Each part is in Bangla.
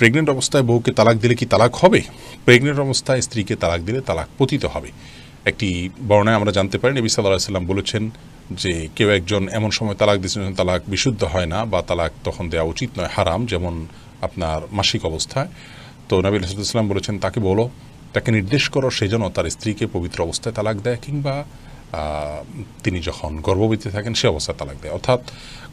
প্রেগনেন্ট অবস্থায় বউকে তালাক দিলে কি তালাক হবে? প্রেগনেন্ট অবস্থায় স্ত্রীকে তালাক দিলে তালাক পতিত হবে। একটি বর্ণায় আমরা জানতে পারি, নবী সাল্লাহ সাল্লাম বলেছেন যে কেউ একজন এমন সময় তালাক দিয়েছেন তালাক বিশুদ্ধ হয় না বা তালাক তখন দেওয়া উচিত নয়, হারাম যেমন আপনার মাসিক অবস্থায়। তো নবী সাল্লাম বলেছেন, তাকে বলো, তাকে নির্দেশ করো সে যেন তার স্ত্রীকে পবিত্র অবস্থায় তালাক দেয় কিংবা তিনি যখন গর্ভবতী থাকেন সে অবস্থায় তালাক দেয়। অর্থাৎ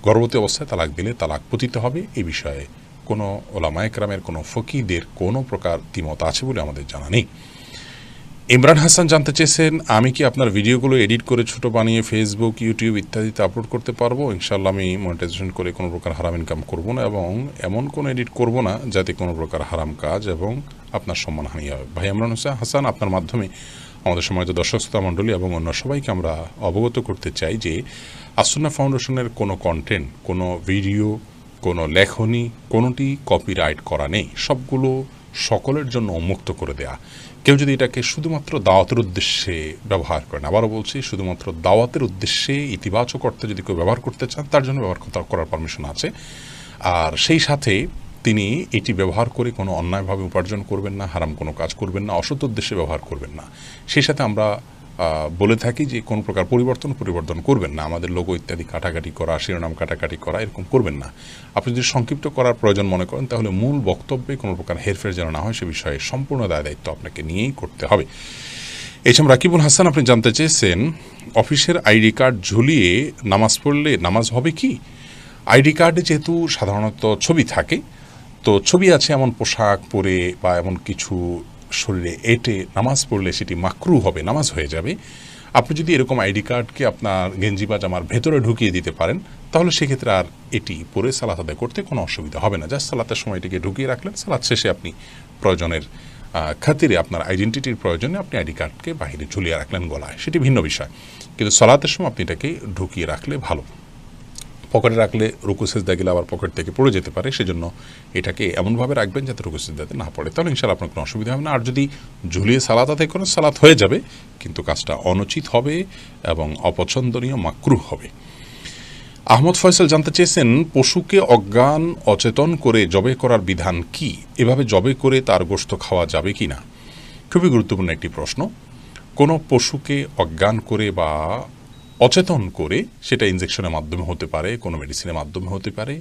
গর্ভবতী অবস্থায় তালাক দিলে তালাক পতিত হবে এই বিষয়ে কোনো ওলামায়করামের কোনো ফকিদের কোনো প্রকার দ্বিমত আছে বলে আমাদের জানা নেই। ইমরান হাসান জানতে চেয়েছেন, আমি কি আপনার ভিডিওগুলো এডিট করে ছোট বানিয়ে ফেসবুক ইউটিউব ইত্যাদিতে আপলোড করতে পারব? ইনশাল্লাহ আমি মনিটাইজেশন করে কোনো প্রকার হারাম ইনকাম করব না এবং এমন কোনো এডিট করব না যাতে কোনো প্রকার হারাম কাজ এবং আপনার সম্মানহানি হবে ভাই ইমরান হোসেন হাসান, আপনার মাধ্যমে আমাদের সমাজের দর্শক, শ্রোতা মণ্ডলী এবং অন্য সবাইকে আমরা অবগত করতে চাই যে আসন্না ফাউন্ডেশনের কোনো কন্টেন্ট কোনো ভিডিও কোনো লেখনী, কোনোটি কপিরাইট করা নেই। সবগুলো সকলের জন্য উন্মুক্ত করে দেয়া। কেউ যদি এটাকে শুধুমাত্র দাওয়াতের উদ্দেশ্যে ব্যবহার করেন, আবারও বলছি, শুধুমাত্র দাওয়াতের উদ্দেশ্যে ইতিবাচক অর্থে যদি কেউ ব্যবহার করতে চান, তার জন্য ব্যবহার করার পারমিশন আছে। আর সেই সাথে তিনি এটি ব্যবহার করে কোনো অন্যায়ভাবে উপার্জন করবেন না, হারাম কোনো কাজ করবেন না, অসৎ উদ্দেশ্যে ব্যবহার করবেন না। সেই সাথে আমরা বলে থাকি যে, কোন প্রকার পরিবর্তন পরিবর্তন করবেন না। আমাদের লোগো ইত্যাদি কাটাকাটি করা, শিরোনাম কাটাকাটি করা, এরকম করবেন না। আপনি যদি সংক্ষিপ্ত করার প্রয়োজন মনে করেন, তাহলে মূল বক্তব্যে কোনো প্রকার হেরফের যেন না হয়, সে বিষয়ে সম্পূর্ণ দায় দায়িত্ব আপনাকে নিয়েই করতে হবে। এছাড়া রাকিবুল হাসান, আপনি জানতে চেয়েছেন, অফিসের আইডি কার্ড ঝুলিয়ে নামাজ পড়লে নামাজ হবে কি? আইডি কার্ডে যেহেতু সাধারণত ছবি থাকে, তো ছবি আছে এমন পোশাক পরে বা এমন কিছু শরীরে এঁটে নামাজ পড়লে সেটি মাকরু হবে, নামাজ হয়ে যাবে। আপনি যদি এরকম আইডি কার্ডকে আপনার গেঞ্জি বা জামার ভেতরে ঢুকিয়ে দিতে পারেন, তাহলে সেক্ষেত্রে আর এটি পরে সালাত আদায় করতে কোনো অসুবিধা হবে না। জাস্ট সালাতের সময় এটিকে ঢুকিয়ে রাখলেন, সালাত শেষে আপনি প্রয়োজনের খাতিরে আপনার আইডেন্টিটির প্রয়োজনে আপনি আইডি কার্ডকে বাইরে ঝুলিয়ে রাখলেন গলায়। সেটি ভিন্ন বিষয়। কিন্তু সলাতের সময় আপনি এটাকে ঢুকিয়ে রাখলে ভালো। পকেটে রাখলে রুকু সেজদা গেলে আবার পকেট থেকে পড়ে যেতে পারে, সেজন্য এটাকে এমনভাবে রাখবেন যাতে রুকু সেজদাতে না পড়ে। তাহলে ইনশাল্লাহ আপনার কোনো অসুবিধা হবে না। আর যদি ঝুলিয়ে সালাত আদায় করেন, সালাত হয়ে যাবে, কিন্তু কাজটা অনুচিত হবে এবং অপছন্দনীয়, মাকরুহ হবে। আহমদ ফয়সাল জানতে চেয়েছেন, পশুকে অজ্ঞান, অচেতন করে জবে করার বিধান কি? এভাবে জবে করে তার গোশত খাওয়া যাবে কি না? খুবই গুরুত্বপূর্ণ একটি প্রশ্ন। কোনো পশুকে অজ্ঞান করে বা অচেতন করে সেটা ইনজেকশনের মাধ্যমে হতে পারে, কোনো মেডিসিনের মাধ্যমে হতে পারে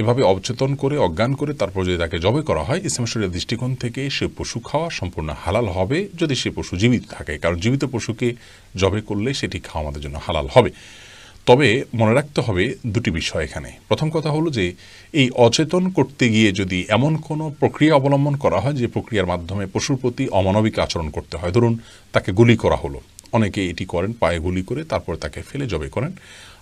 এভাবে অচেতন করে, অজ্ঞান করে তারপর যদি তাকে জবে করা হয়, ইসলাম শরীরের দৃষ্টিকোণ থেকে সে পশু খাওয়া সম্পূর্ণ হালাল হবে যদি সে পশু জীবিত থাকে, কারণ জীবিত পশুকে জবে করলে সেটি খাওয়া আমাদের জন্য হালাল হবে। তবে মনে রাখতে হবে দুটি বিষয় এখানে। প্রথম কথা হলো যে, এই অচেতন করতে গিয়ে যদি এমন কোনো প্রক্রিয়া অবলম্বন করা হয় যে প্রক্রিয়ার মাধ্যমে পশুর প্রতি অমানবিক আচরণ করতে হয়, ধরুন তাকে গুলি করা হলো অনেকে এটি করেন, পায়ে গুলি করে তারপর তাকে ফেলে জবে করেন।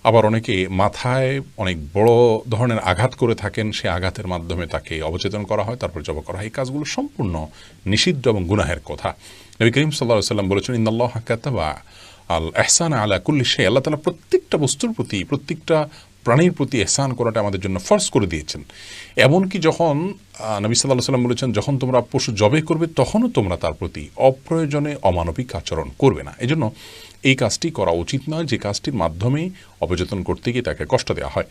আবার অনেকে মাথায় অনেক বড় ধরনের আঘাত করে থাকেন, সে আঘাতের মাধ্যমে তাকে অবচেতন করা হয়, তারপর জব করা হয়। এই কাজগুলো সম্পূর্ণ নিষিদ্ধ এবং গুনাহের কথা। নবী করিম সাল্লাহ সাল্লাম বলেছেন ইন্দাল্লাহ কাতাবা আল এহসান আলা কুল্লি সে আল্লাহ তালা প্রত্যেকটা বস্তুর প্রতি, প্রত্যেকটা প্রাণীর প্রতি এহসান করাটা আমাদের জন্য ফর্স করে দিয়েছেন। এমনকি যখন নবী সাল্লাহ সাল্লাম বলেছেন, যখন তোমরা পশু জবে করবে, তখনও তোমরা তার প্রতি অপ্রয়োজনে অমানবিক আচরণ করবে না। এজন্য এই কাজটি করা উচিত নয়, যে কাজটির মাধ্যমে অবচেতন করতে গিয়ে তাকে কষ্ট দেওয়া হয়।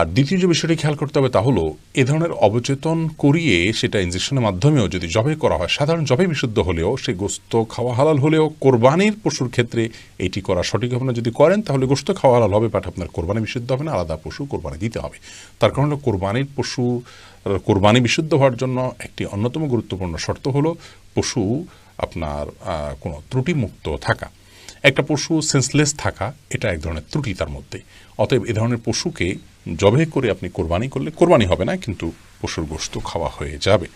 আর দ্বিতীয় যে বিষয়টি খেয়াল করতে হবে তা হলো, এ ধরনের অবচেতন করিয়ে সেটা ইঞ্জেকশনের মাধ্যমেও যদি জবে করা হয়, সাধারণ জবে বিশুদ্ধ হলেও, সে গোস্ত খাওয়া হালাল হলেও কোরবানির পশুর ক্ষেত্রে এটি করা সঠিক হবে না। যদি করেন, তাহলে গোস্ত খাওয়া হালাল হবে বাট আপনার কোরবানি বিশুদ্ধ হবে না, আলাদা পশু কোরবানি দিতে হবে। তার কারণ হলো, কোরবানির পশু, কোরবানি বিশুদ্ধ হওয়ার জন্য একটি অন্যতম গুরুত্বপূর্ণ শর্ত হলো, পশু আপনার কোনো ত্রুটিমুক্ত থাকা। একটা পশু সেন্সলেস থাকা, এটা এক ধরনের ত্রুটি তার মধ্যে অতএব এ ধরনের পশুকে জবে করে আপনি কোরবানি করলে, কোরবানি হবে না, কিন্তু পশুর গোস্ত খাওয়া হয়ে যাবে।